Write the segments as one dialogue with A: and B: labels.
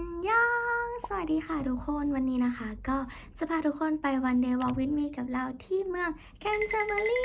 A: นยังสวัสดีค่ะทุกคนวันนี้นะคะ ก็จะพาทุกคนไปวันเดย์วอลวิดมีกับเราที่เมืองแคนเทอร์เบอรี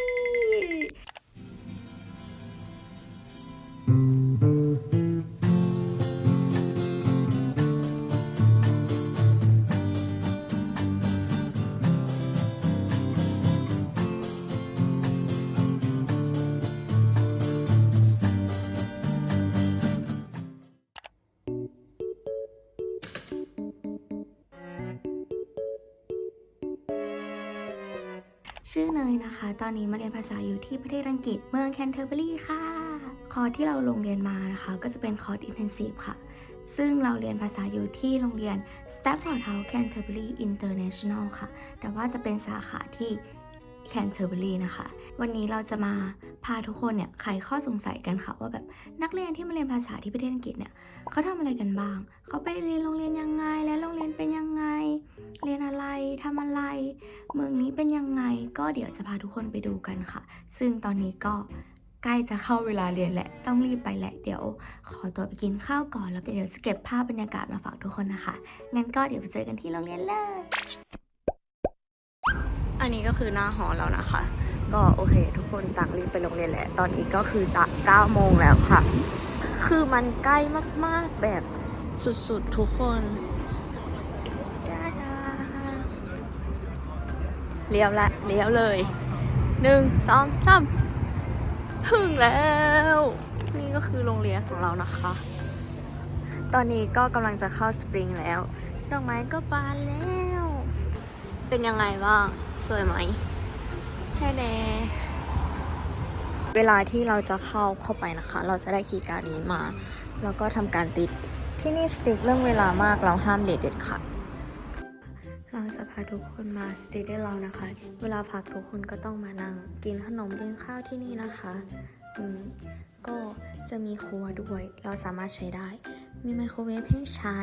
A: ชื่อเนยนะคะ ตอนนี้มาเรียนภาษาอยู่ที่ประเทศอังกฤษเมืองแคนเทอร์เบอรีค่ะ คอร์สที่เราลงเรียนมานะคะ ก็จะเป็นคอร์สอินเทนซีฟค่ะ ซึ่งเราเรียนภาษาอยู่ที่โรงเรียน Stafford House Canterbury International ค่ะ แต่ว่าจะเป็นสาขาที่ แคนเทอร์เบอรีนะคะ วันนี้เราจะมาพาทุกคนเนี่ยไขข้อสงสัยกันค่ะ ว่าแบบนักเรียนที่มาเรียนภาษาที่ประเทศอังกฤษเนี่ยเขาทำอะไรกันบ้าง เขาไปเรียนโรงเรียนยังไง และโรงเรียนเป็นยังไง เรียนอะไรทำอะไร เมืองนี้เป็นยังไง ก็เดี๋ยวจะพาทุกคนไปดูกันค่ะ ซึ่งตอนนี้ก็ใกล้จะเข้าเวลาเรียนแหละ ต้องรีบไปแหละ เดี๋ยว ขอตัวไปกินข้าวก่อนแล้วเดี๋ยวจะเก็บภาพบรรยากาศมาฝากทุกคนนะคะ งั้นก็เดี๋ยวไปเจอกันที่โรงเรียนเลย อันนี้ก็คือหน้าหอแล้วนะคะ ก็โอเค ทุกคนต่างรีบไปโรงเรียนแหละ ตอนนี้ก็คือจะ9โมงแล้วค่ะ คือมันใกล้มากๆแบบสุดๆทุกคนเลี้ยวละเลี้ยวเลยหนึ่งสองสามถึงแล้ว นี่ก็คือโรงเรียนของเรานะคะ ตอนนี้ก็กำลังจะเข้าสปริงแล้ว ดอกไม้ก็บานแล้ว เป็นยังไงบ้าง สวยไหมแค่แน่เวลาที่เราจะเข้าเข้าไปนะคะ เราจะได้คีย์การ์ดนี้มา แล้วก็ทำการติดที่นี่สติ๊กเรื่องเวลามากเราห้ามเลทเด็ดขาดเราจะพาทุกคนมาสติ๊กได้เรานะคะ เวลาพักทุกคนก็ต้องมานั่งกินขนมกินข้าวที่นี่นะคะอืมก็จะมีครัวด้วย เราสามารถใช้ได้ มีไมโครเวฟให้ใช้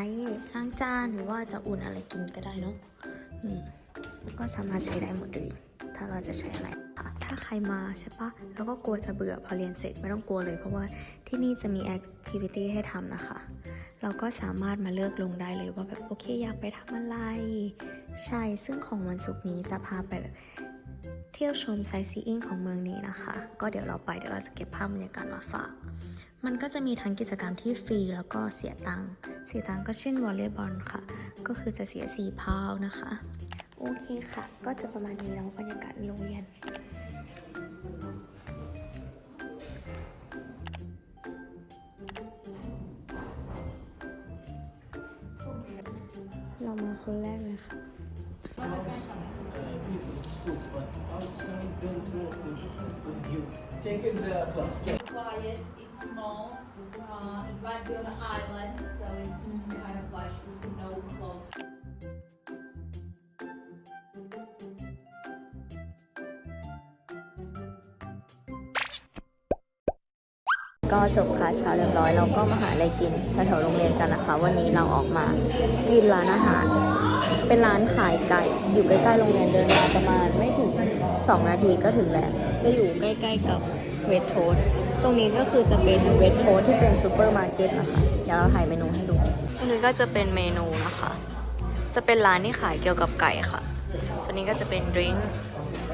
A: ล้างจานหรือว่าจะอุ่นอะไรกินก็ได้เนาะอืม ก็สามารถใช้ได้หมดเลย ถ้าเราจะใช้อะไรค่ะ ถ้าใครมาใช่ปะแล้วก็กลัวจะเบื่อพอเรียนเสร็จไม่ต้องกลัวเลย เพราะว่าที่นี่จะมีแอคทิวิตี้ให้ทำนะคะ เราก็สามารถมาเลือกลงได้เลยว่าแบบโอเคอยากไปทำอะไร ใช่ ซึ่งของวันศุกร์นี้จะพาไปแบบเที่ยวชมไซซีอิงของเมืองนี้นะคะ ก็เดี๋ยวเราไปเดี๋ยวเราจะเก็บภาพบรรยากาศมาฝาก มันก็จะมีทั้งกิจกรรมที่ฟรีแล้วก็เสียตังค์ เสียตังค์ก็เช่นวอลเลย์บอลค่ะ ก็คือจะเสีย4พาวนะคะ โอเคค่ะ ก็จะประมาณนี้แล้วบรรยากาศโรงเรียนเรามาคนแรกเลยค่ะ ก็จบคลาสเช้าเรียบร้อยเราก็มาหาอะไรกินแถวๆโรงเรียนกันนะคะ วันนี้เราออกมากินร้านอาหาร เป็นร้านขายไก่อยู่ใกล้ๆโรงเรียนเดินมาประมาณไม่ถึง 2 นาทีก็ถึงแล้วจะอยู่ใกล้ๆกับเวทโทสตรงนี้ก็คือจะเป็นเวทโทสที่เป็นซูเปอร์มาร์เก็ตนะคะเดี๋ยวเราถ่ายเมนูให้ดูอันนี้ก็จะเป็นเมนูนะคะ จะเป็นร้านที่ขายเกี่ยวกับไก่ค่ะส่วนนี้ก็จะเป็นดริงก์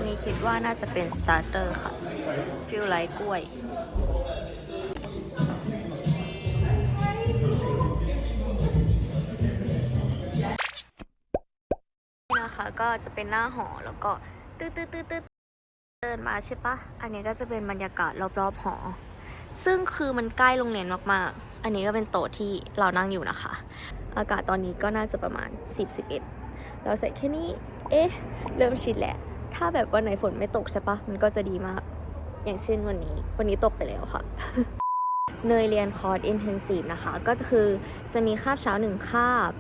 A: นี่คิดว่าน่าจะเป็นสตาร์เตอร์ค่ะฟิลไลท์กล้วย ก็จะเป็นหน้าหอแล้วก็ตืดตืดตืดตืดเดินมาใช่ปะอันนี้ก็จะเป็นบรรยากาศรอบๆหอ ซึ่งคือมันใกล้โรงเรียนมากๆ อันนี้ก็เป็นโต๊ะที่เรานั่งอยู่นะคะ อากาศตอนนี้ก็น่าจะประมาณ 10-11 เราใส่แค่นี้ เอ๊ะ เริ่มชินแหละ ถ้าแบบวันไหนฝนไม่ตกใช่ปะมันก็จะดีมาก อย่างเช่นวันนี้ วันนี้ตกไปแล้วค่ะเนยเรียนคอร์สอินเทนซีฟนะคะ ก็คือจะมีคาบเช้าหนึ่งคาบ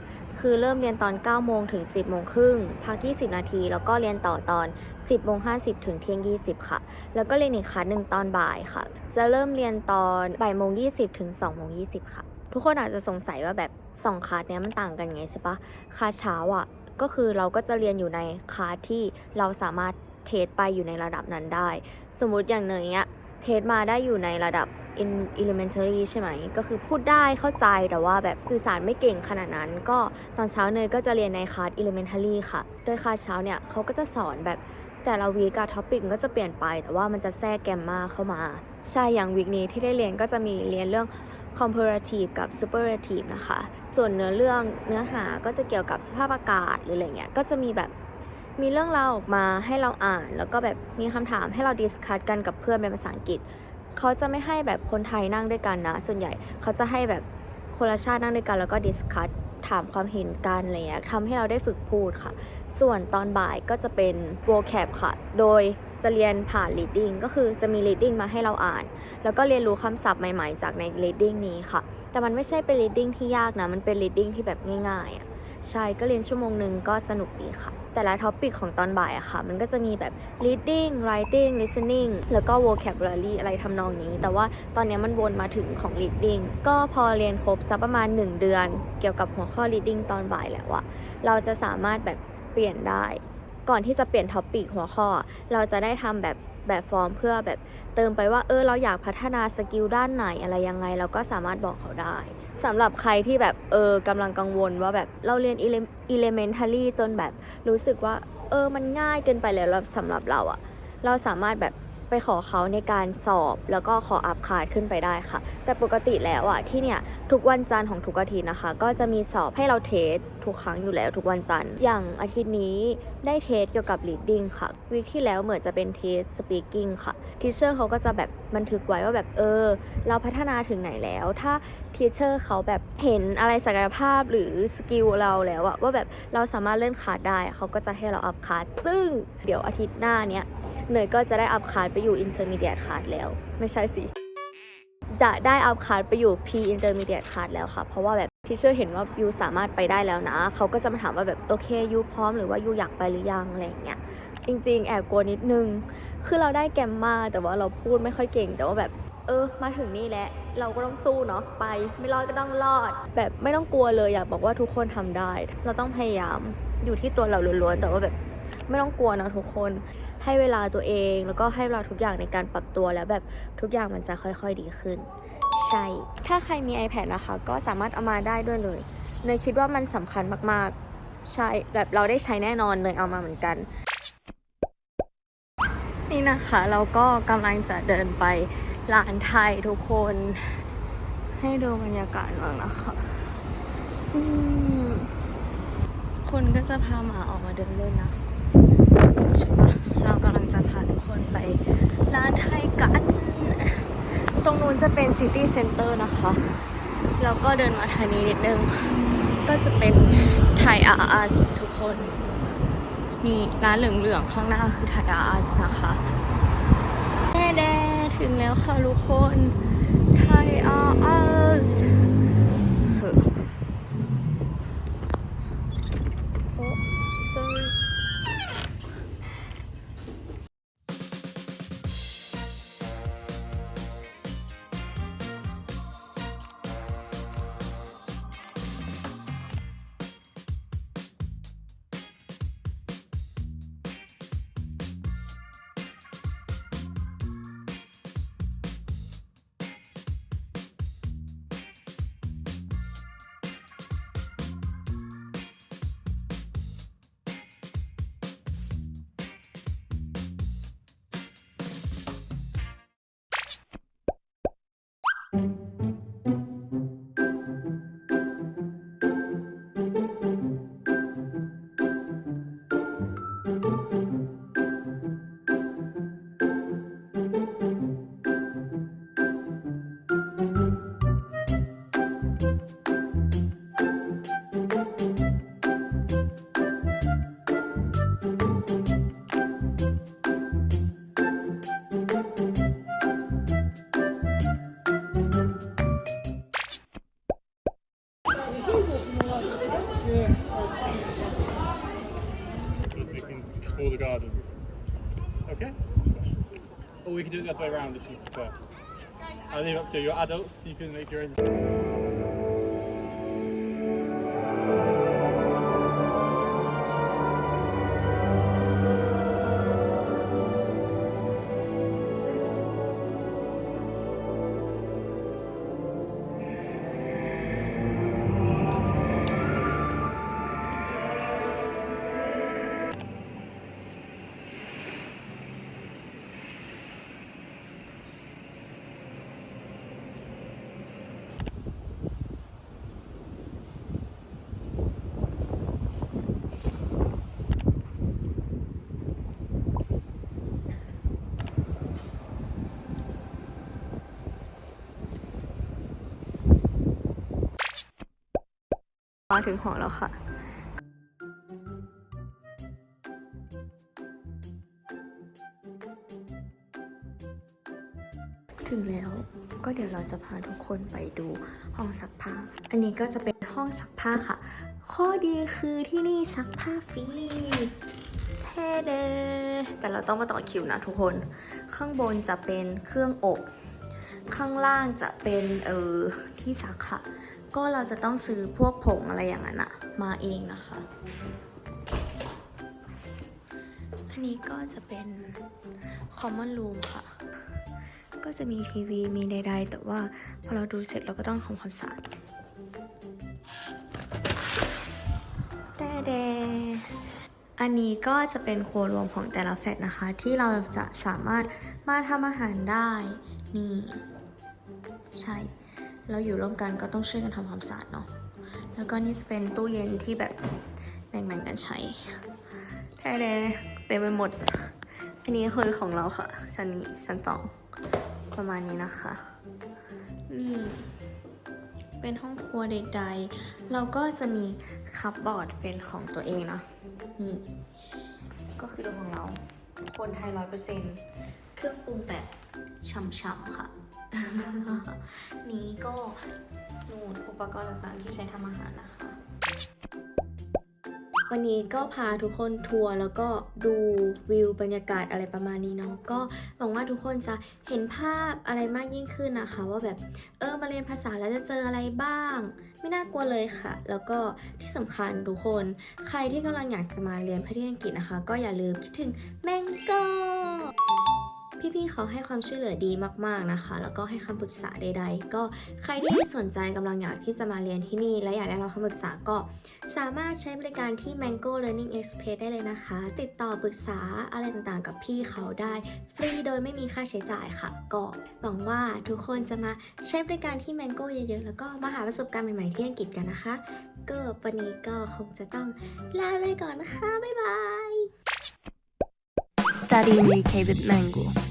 A: คือเริ่มเรียนตอน 9 โมงถึง 10 โมงครึ่ง พัก 20 นาที แล้วก็เรียนต่อตอน 10 โมง 50 ถึงเที่ยง 20 ค่ะ แล้วก็เรียนอีกคลาสหนึ่งตอนบ่ายค่ะ จะเริ่มเรียนตอนบ่ายโมง 20 ถึง 2 โมง 20 ค่ะ ทุกคนอาจจะสงสัยว่าแบบ2คลาสเนี้ยมันต่างกันไงใช่ปะคลาสเช้าอะ ก็คือเราก็จะเรียนอยู่ในคลาสที่เราสามารถเทสไปอยู่ในระดับนั้นได้ สมมุติอย่างเนยเนี้ย ทสมาได้อยู่ในระดับ elementary ใช่ไหม ก็คือพูดได้เข้าใจแต่ว่าแบบสื่อสารไม่เก่งขนาดนั้น ก็ตอนเช้าเนยก็จะเรียนในคลาส elementary ค่ะ โดยคลาสเช้าเนี่ยเขาก็จะสอนแบบแต่ละวีกอะท็อปิกก็จะเปลี่ยนไป แต่ว่ามันจะแทรกแกมมาเข้ามา ใช่อย่างวีคนี้ที่ได้เรียนก็จะมีเรียนเรื่อง comparative กับ superlative นะคะ ส่วนเนื้อเรื่องเนื้อหาก็จะเกี่ยวกับสภาพอากาศหรืออะไรเงี้ย ก็จะมีแบบ มีเรื่องราวออกมาให้เราอ่าน แล้วก็แบบมีคำถามให้เราดิสคัตกันกับเพื่อนเป็นภาษาอังกฤษ เขาจะไม่ให้แบบคนไทยนั่งด้วยกันนะ ส่วนใหญ่เขาจะให้แบบคนละชาตินั่งด้วยกันแล้วก็ดิสคัตถามความเห็นกันอะไรเงี้ยทำให้เราได้ฝึกพูดค่ะ ส่วนตอนบ่ายก็จะเป็น vocab ค่ะ โดยจะเรียนผ่าน reading ก็คือจะมี reading มาให้เราอ่าน แล้วก็เรียนรู้คำศัพท์ใหม่ๆ จากใน reading นี้ค่ะ แต่มันไม่ใช่เป็น reading ที่ยากนะ มันเป็น reading ที่แบบง่ายๆอะ ใช่ ก็เรียนชั่วโมงหนึ่งก็สนุกดีค่ะ แต่ละท็อปิกของตอนบ่ายอะค่ะ มันก็จะมีแบบ reading writing listening แล้วก็ vocabulary อะไรทำนองนี้ แต่ว่าตอนนี้มันวนมาถึงของ reading ก็พอเรียนครบสักประมาณ 1 เดือน เกี่ยวกับหัวข้อ reading ตอนบ่ายแล้วอะเราจะสามารถแบบเปลี่ยนได้ ก่อนที่จะเปลี่ยนท็อปิกหัวข้อ เราจะได้ทำแบบแบบฟอร์มเพื่อแบบเติมไปว่าเออเราอยากพัฒนาสกิลด้านไหนอะไรยังไง เราก็สามารถบอกเขาได้ สำหรับใครที่แบบเออกำลังกังวลว่าแบบเราเรียนอิเลเมนทัลี่จนแบบรู้สึกว่าเออมันง่ายเกินไปแล้วสำหรับเราอะเราสามารถแบบ ไปขอเขาในการสอบ แล้วก็ขออัพคาร์ดขึ้นไปได้ค่ะ แต่ปกติแล้วอะที่เนี่ยทุกวันจันทร์ของทุกอาทิตย์นะคะ ก็จะมีสอบให้เราเทสทุกครั้งอยู่แล้วทุกวันจันทร์อย่างอาทิตย์นี้ได้เทสเกี่ยวกับ reading ค่ะวีคที่แล้วเหมือนจะเป็นเทส speaking ค่ะทีเชอร์เขาก็จะแบบบันทึกไว้ว่าแบบเออ เราพัฒนาถึงไหนแล้ว ถ้าทีเชอร์เขาแบบเห็นอะไรศักยภาพหรือสกิลเราแล้วอะว่าแบบเราสามารถเล่นคาร์ดได้เขาก็จะให้เราอัพคาร์ดซึ่งเดี๋ยวอาทิตย์หน้าเนี้ย เนยก็จะได้อัพคาร์ดไปอยู่ intermediate คาร์ดแล้ว ไม่ใช่สิ จะได้อัพคาร์ดไปอยู่ p intermediate คาร์ดแล้วค่ะ เพราะว่าแบบทีเชอร์เห็นว่ายูสามารถไปได้แล้วนะ เขาก็จะมาถามว่าแบบโอเคยูพร้อมหรือว่ายูอยากไปหรือยังอะไรอย่างเงี้ยจริงๆ แอบกลัวนิดนึง คือเราได้แกมมาแต่ว่าเราพูดไม่ค่อยเก่ง แต่ว่าแบบ เออ มาถึงนี่แล้ว เราก็ต้องสู้เนาะ ไป ไม่รอดก็ต้องรอด แบบไม่ต้องกลัวเลย อยากบอกว่าทุกคนทำได้ เราต้องพยายาม อยู่ที่ตัวเราล้วนๆ แต่ว่าแบบ ไม่ต้องกลัวนะทุกคนให้เวลาตัวเองแล้วก็ให้เวลาทุกอย่างในการปรับตัวแล้วแบบทุกอย่างมันจะค่อยๆดีขึ้น ใช่ ถ้าใครมี iPad นะคะ ก็สามารถเอามาได้ด้วยเลยเนยคิดว่ามันสำคัญมากๆ ใช่แบบเราได้ใช้แน่นอนเนยเอามาเหมือนกัน นี่นะคะ เราก็กำลังจะเดินไปร้านไทยทุกคน ให้ดูบรรยากาศบ้างนะคะคนก็จะพาหมาออกมาเดินเล่นนะคะ ใช่ปะเรากำลังจะพาทุกคนไปร้านไทยกัน ตรงนู้นจะเป็นซิตี้เซ็นเตอร์นะคะ แล้วก็เดินมาทางนี้นิดนึง ก็จะเป็นไทยอาร์สทุกคน นี่ร้านเหลืองๆข้างหน้าคือไทยอาร์สนะคะแด่แดถึงแล้วค่ะทุกคนไทยอาร์ส
B: can do it the other way around if you prefer. I leave it up to you. You're adults, you can make your own.
A: มาถึงหอแล้วค่ะถึงแล้วก็เดี๋ยวเราจะพาทุกคนไปดูห้องซักผ้า อันนี้ก็จะเป็นห้องซักผ้าค่ะ ข้อดีคือที่นี่ซักผ้าฟรีเท่เดแต่เราต้องมาต่อคิวนะทุกคน ข้างบนจะเป็นเครื่องอบ ข้างล่างจะเป็นเออที่ซักค่ะ ก็เราจะต้องซื้อพวกผงอะไรอย่างนั้นอะมาเองนะคะ อันนี้ก็จะเป็น common room ค่ะ ก็จะมีทีวีมีใด ๆ แต่ว่าพอเราดูเสร็จเราก็ต้องทำความสะอาดแต่เดอันนี้ก็จะเป็นครัวรวมของแต่ละแฟลตนะคะ ที่เราจะสามารถมาทำอาหารได้ นี่ ใช่ เราอยู่ร่วมกันก็ต้องช่วยกันทำความสะอาดเนาะ แล้วก็นี่จะเป็นตู้เย็นที่แบบแบ่งๆกันใช้แต่เดเต็มไปหมด อันนี้คือของเราค่ะ ชั้นนี้ชั้นสองประมาณนี้นะคะ นี่เป็นห้องครัวใดๆ เราก็จะมีคัพบอร์ดเป็นของตัวเองนะ นี่ ก็คือตัวของเรา คนไทยร้อยเปอร์เซ็นต์เครื่องปรุงแบบช่ำๆค่ะ นี้ก็นูนอุปกรณ์ต่างๆที่ใช้ทำอาหารนะคะ วันนี้ก็พาทุกคนทัวร์แล้วก็ดูวิวบรรยากาศอะไรประมาณนี้เนาะก็หวังว่าทุกคนจะเห็นภาพอะไรมากยิ่งขึ้นนะคะ ว่าแบบเออมาเรียนภาษาแล้วจะเจออะไรบ้าง ไม่น่ากลัวเลยค่ะ แล้วก็ที่สำคัญทุกคน ใครที่กำลังอยากจะมาเรียนประเทศอังกฤษนะคะ ก็อย่าลืมคิดถึงแมงโก พี่ๆเขาให้ความช่วยเหลือดีมากๆนะคะ แล้วก็ให้คำปรึกษาใด ๆ ก็ใครที่สนใจกำลังอยากที่จะมาเรียนที่นี่ และอยากได้รับคำปรึกษาก็สามารถใช้บริการที่ Mango Learning Express ได้เลยนะคะ ติดต่อปรึกษาอะไรต่างๆ กับพี่เขาได้ ฟรีโดยไม่มีค่าใช้จ่ายค่ะ ก็หวังว่าทุกคนจะมาใช้บริการที่ Mango เยอะๆ แล้วก็มาหาประสบการณ์ใหม่ๆที่อังกฤษกันนะคะ ก็วันนี้ก็คงจะต้องลาไปก่อนนะคะ บ๊ายบาย
C: Studying UK with Mango.